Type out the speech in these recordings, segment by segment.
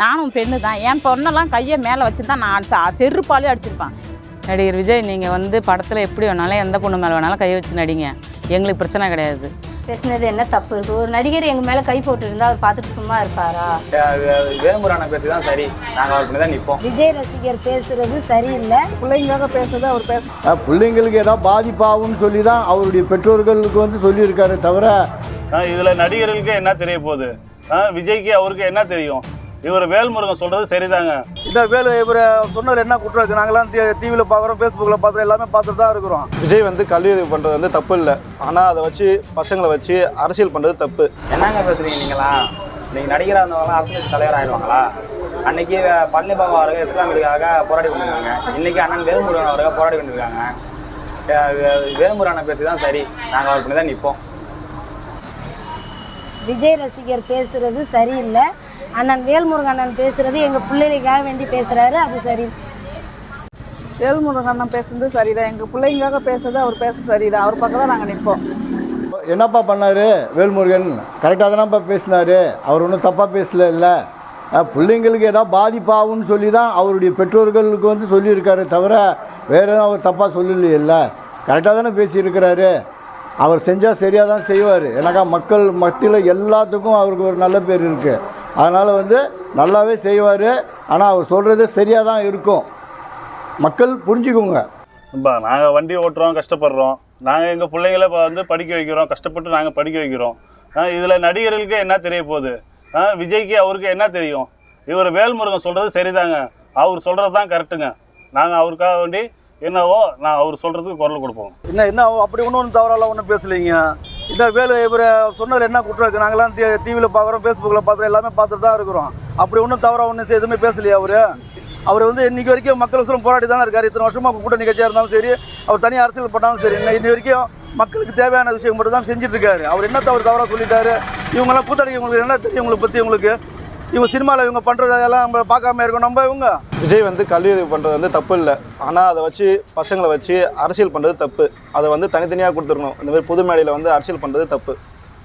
நானும் பெண்ணு தான். என் பொண்ணெல்லாம் கையை மேலே வச்சு தான் நான் அடிச்சா செருப்பாலே அடிச்சிருப்பேன். நடிகர் விஜய் நீங்கள் வந்து படத்தில் எப்படி வேணாலும் எந்த பொண்ணு மேலே வேணாலும் கை வச்சு நடிங்க. எங்களுக்கு பிரச்சனை கிடையாது. பேசுனது என்ன தப்பு இருக்கு? ஒரு நடிகர் எங்க மேல கை போட்டு இருந்தா அவர் பார்த்துட்டு சும்மா இருப்பாரா? வேலுமுருகனை பேசி தான் சரி. நாங்கள் அவர் தான் நிற்போம் விஜய் ரசிகர் பேசுறது சரியில்லை. பிள்ளைங்களாக பேசுறது அவர் பேச பிள்ளைங்களுக்கு ஏதாவது பாதிப்பாகும்னு சொல்லி தான் அவருடைய பெற்றோர்களுக்கு வந்து சொல்லியிருக்காரு தவிர இதுல நடிகர்களுக்கு என்ன தெரிய போகுது? விஜய்க்கு அவருக்கு என்ன தெரியும்? இவர் வேல்முருகன் சொல்றது சரிதாங்க. இந்த வேலு இவர் சொன்னவர் என்ன குற்றம் இருக்குது நாங்களாம் டிவியில் பார்க்குறோம் ஃபேஸ்புக்கில் பார்க்குறோம் எல்லாமே பார்த்துட்டு தான் இருக்கிறோம். விஜய் வந்து கல்வி உதவி பண்ணுறது வந்து தப்பு இல்லை. ஆனால் அதை வச்சு பசங்களை வச்சு அரசியல் பண்ணுறது தப்பு. என்னங்க பேசுறீங்க நீங்களா நீங்கள் நடிகராக இருந்தவங்களாம் அரசியல் தலைவர் ஆயிடுவாங்களா? அன்னைக்கு பழனி பாபா அவர்கள் இஸ்லாமியர்களுக்காக போராடி கொண்டிருக்காங்க இன்னைக்கு அண்ணன் வேலுமுருகன் அவர்கள் போராடி கொண்டிருக்காங்க. வேலுமுருகனை பேசி தான் சரி. நாங்கள் அவர் பண்ணி தான் நிற்போம் விஜய் ரசிகர் பேசுறது சரியில்லை. அண்ணன் வேல்முருகன் அண்ணன் பேசுறது எங்க பிள்ளைகளுக்காக வேண்டி பேசுறாரு. அது சரி. வேல்முருகன் அண்ணன் பேசுறது சரிதான். எங்கள் பிள்ளைங்களாக பேசுறது அவர் பேச சரிதான். அவர் பக்கம் தான் நாங்கள் நிற்போம். என்னப்பா பண்ணார் வேல்முருகன்? கரெக்டாக தானப்பா பேசினார். அவர் ஒன்றும் தப்பாக பேசல இல்லை. பிள்ளைங்களுக்கு ஏதாவது பாதிப்பாகும்னு சொல்லி தான் அவருடைய பெற்றோர்களுக்கு வந்து சொல்லியிருக்காரு தவிர வேறு எதுவும் அவர் தப்பாக சொல்லலையில்ல கரெக்டாக தானே பேசியிருக்கிறாரு. அவர் செஞ்சால் சரியாக தான் செய்வார். ஏன்னாக்கா மக்கள் மத்தியில் எல்லாத்துக்கும் அவருக்கு ஒரு நல்ல பேர் இருக்குது அதனால் வந்து நல்லாவே செய்வார். ஆனால் அவர் சொல்கிறது சரியாக தான் இருக்கும். மக்கள் புரிஞ்சுக்குங்க. இப்போ நாங்கள் வண்டி ஓட்டுறோம் கஷ்டப்படுறோம். நாங்கள் எங்கள் பிள்ளைங்கள இப்போ வந்து படிக்க வைக்கிறோம் கஷ்டப்பட்டு நாங்கள் படிக்க வைக்கிறோம். இதில் நடிகர்களுக்கு என்ன தெரிய போகுது? விஜய்க்கு அவருக்கு என்ன தெரியும்? இவர் வேல்முருகன் சொல்கிறது சரிதாங்க. அவர் சொல்கிறது தான் கரெக்டுங்க நாங்கள் அவருக்காக வேண்டி என்னவோ நான் அவர் சொல்கிறதுக்கு குரல் கொடுப்போம். என்ன என்ன அப்படி ஒன்றும் ஒன்றும் தவறாலாம் ஒன்றும் பேசலைங்க? இந்த வேலு இவர் சொன்னதில் என்ன குற்றம் இருக்குது நாங்களாம் டிவியில் பார்க்குறோம் ஃபேஸ்புக்கில் பார்க்குறோம் எல்லாமே பார்த்துட்டு தான் இருக்கிறோம். அப்படி ஒன்றும் தவறாக ஒன்றும் எதுவுமே பேசலையா அவர்? அவர் வந்து இன்றைக்கி வரைக்கும் மக்கள் சொல்லும் போராடி தானே இருக்கார். இத்தனை வருஷமாக கூட்ட நிகழ்ச்சியாக இருந்தாலும் சரி அவர் தனி அரசியல் பண்ணாலும் சரி இன்ன இன்னி வரைக்கும் மக்களுக்கு தேவையான விஷயம் மட்டும் தான் செஞ்சுட்டு இருக்காரு. அவர் என்ன தவறு தவறாக சொல்லிட்டாரு? இவங்கெல்லாம் கூத்தாடி உங்களுக்கு என்ன தெரியும்? உங்களை பற்றி உங்களுக்கு? இவங்க சினிமாவில் இவங்க பண்ணுறதெல்லாம் நம்ம பார்க்காம இருக்கணும் நம்ம இவங்க. விஜய் வந்து கல்வி உதவி பண்ணுறது வந்து தப்பு இல்லை. ஆனால் அதை வச்சு பசங்களை வச்சு அரசியல் பண்ணுறது தப்பு. அதை வந்து தனித்தனியாக கொடுத்துருக்கணும். இந்த மாதிரி புது மேடையில் வந்து அரசியல் பண்ணுறது தப்பு.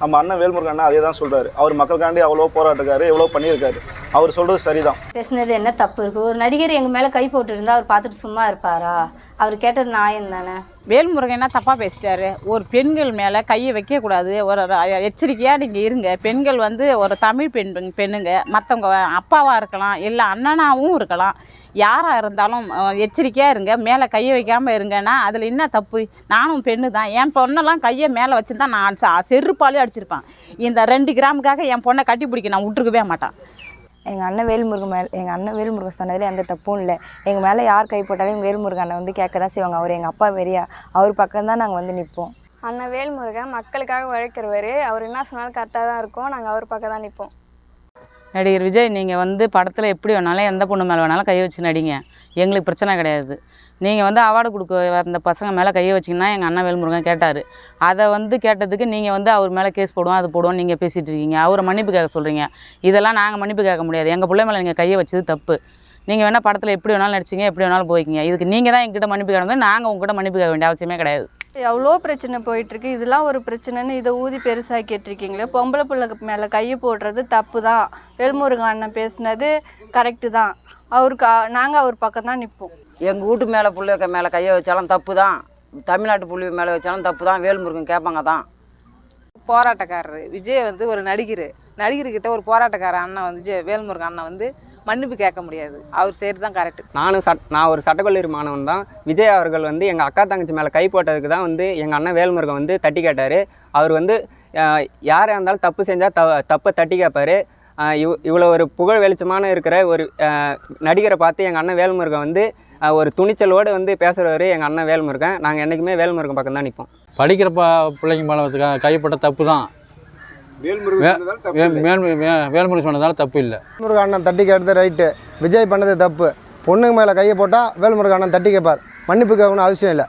நம்ம அண்ணன் வேல்முருகன் அண்ணன் அதே தான் சொல்கிறாரு அவர் மக்களுக்காண்டி அவ்வளோ போராட்டிருக்காரு எவ்வளோ பண்ணியிருக்காரு. அவர் சொல்கிறது சரிதான். பேசுனது என்ன தப்பு இருக்கு? ஒரு நடிகர் எங்க மேல கை போட்டு இருந்தா அவர் பார்த்துட்டு சும்மா இருப்பாரா? அவர் கேட்டது நியாயம் தானே? வேல்முருகன் என்ன தப்பாக பேசிட்டாரு? ஒரு பெண்கள் மேலே கையை வைக்கக்கூடாது ஒரு எச்சரிக்கையாக நீங்கள் இருங்க. பெண்கள் வந்து ஒரு தமிழ் பெண் பெண்ணுங்க. மற்றவங்க அப்பாவாக இருக்கலாம். இல்லை அண்ணனாவும் இருக்கலாம். யாராக இருந்தாலும் எச்சரிக்கையாக இருங்க. மேலே கையை வைக்காமல் இருங்கன்னா அதில் என்ன தப்பு? நானும் பெண்ணு தான் என் பொண்ணெல்லாம் கையை மேலே வச்சு தான் நான் செருப்பாலே அடிச்சிருப்பேன். இந்த ரெண்டு கிராமுக்காக என் பொண்ணை கட்டி பிடிக்க நான் விட்டுருக்கவே மாட்டேன். எங்கள் அண்ணன் வேல்முருகன் மேலே எங்கள் அண்ணன் வேல்முருகன் சொன்னதில் எந்த தப்பும் இல்லை. எங்கள் மேலே யார் கை போட்டாலும் வேல்முருகன் அண்ணன் வந்து கேட்க தான் செய்வாங்க. அவர் எங்கள் அப்பா வெறியா அவர் பக்கம் தான் நாங்கள் வந்து நிற்போம் அண்ணன் வேல்முருகன் மக்களுக்காக உழைக்கிறவர். அவர் என்ன சொன்னாலும் கரெக்டாக தான் இருக்கும். நாங்கள் அவர் பக்கம் தான் நிற்போம் நடிகர் விஜய் நீங்கள் வந்து படத்தில் எப்படி வேணாலும் எந்த பொண்ணு மேலே வேணாலும் கை வச்சு நடிங்க. எங்களுக்கு பிரச்சனை கிடையாது. நீங்கள் வந்து அவார்டு கொடுக்க அந்த பசங்க மேலே கையை வச்சிங்கன்னா எங்கள் அண்ணன் வேல்முருகன் கேட்டார். அதை வந்து கேட்டதுக்கு நீங்கள் வந்து அவர் மேலே கேஸ் போடுவோம் அது போடுவோம் நீங்கள் பேசிகிட்டு இருக்கீங்க. அவரை மன்னிப்பு கேட்க சொல்கிறீங்க இதெல்லாம் நாங்கள் மன்னிப்பு கேட்க முடியாது. எங்கள் பிள்ளை மேலே நீங்கள் கையை வச்சது தப்பு. நீங்கள் வேணால் படத்தில் எப்படி வேணாலும் நடிச்சிங்க எப்படி வேணாலும் போய்க்கிங்க. இதுக்கு நீங்கள் தான் எங்கிட்ட மன்னிப்பு கேட்கணும் நாங்கள் உங்ககிட்ட மன்னிப்பு கேட்க வேண்டிய அவசியமே கிடையாது. எவ்வளோ பிரச்சனை போயிட்டுருக்கு இதெல்லாம் ஒரு பிரச்சனைன்னு இதை ஊதி பெருசாக்கிட்டு இருக்கீங்களே பொம்பளை பிள்ளை மேலே கையை போடுறது தப்பு தான். வேல்முருகன் அண்ணன் பேசுனது கரெக்டு தான். அவருக்கு நாங்கள் அவர் பக்கம் தான் நிற்போம் எங்கள் வீட்டு மேலே புள்ளி மேலே கையை வச்சாலும் தப்பு தான் தமிழ்நாட்டு புள்ளி மேலே வச்சாலும் தப்பு தான் வேல்முருகன் கேட்பாங்க தான் போராட்டக்காரர். விஜய் வந்து ஒரு நடிகர். நடிகர்கிட்ட ஒரு போராட்டக்கார அண்ணன் வந்து விஜய் வேல்முருகன் அண்ணன் வந்து மன்னிப்பு கேட்க முடியாது. அவர் செய்கிறது தான் கரெக்டு நானும் சட் நான் ஒரு சட்டக்கல்லூரி மாணவன் தான். விஜய் அவர்கள் வந்து எங்கள் அக்கா தங்கச்சி மேலே கை போட்டதுக்கு தான் வந்து எங்கள் அண்ணன் வேல்முருகன் வந்து தட்டி கேட்டார். அவர் வந்து யாராக இருந்தாலும் தப்பு செஞ்சால் த தப்பை தட்டி கேட்பார். இவ் இவ்வளோ ஒரு புகழ் வெளிச்சமான இருக்கிற ஒரு நடிகரை பார்த்து எங்கள் அண்ணன் வேல்முருகன் வந்து ஒரு துணிச்சலோடு வந்து பேசுகிறவர் எங்கள் அண்ணன் வேல்முருகன். நாங்கள் என்றைக்குமே வேல்முருகன் பக்கம் தான் நிற்போம் படிக்கிற ப பிள்ளைங்க மேலே கைப்பட்ட தப்பு தான். வேல்முருகன் சொன்னதால தப்பு இல்லை. வேல்முருகன் அண்ணன் தட்டி கேட்டது ரைட்டு. விஜய் பண்ணது தப்பு. பொண்ணுங்க மேலே கையை போட்டால் வேல்முருகன் அண்ணன் தட்டி கேட்பார். மன்னிப்பு கேட்கணும் அவசியம் இல்லை.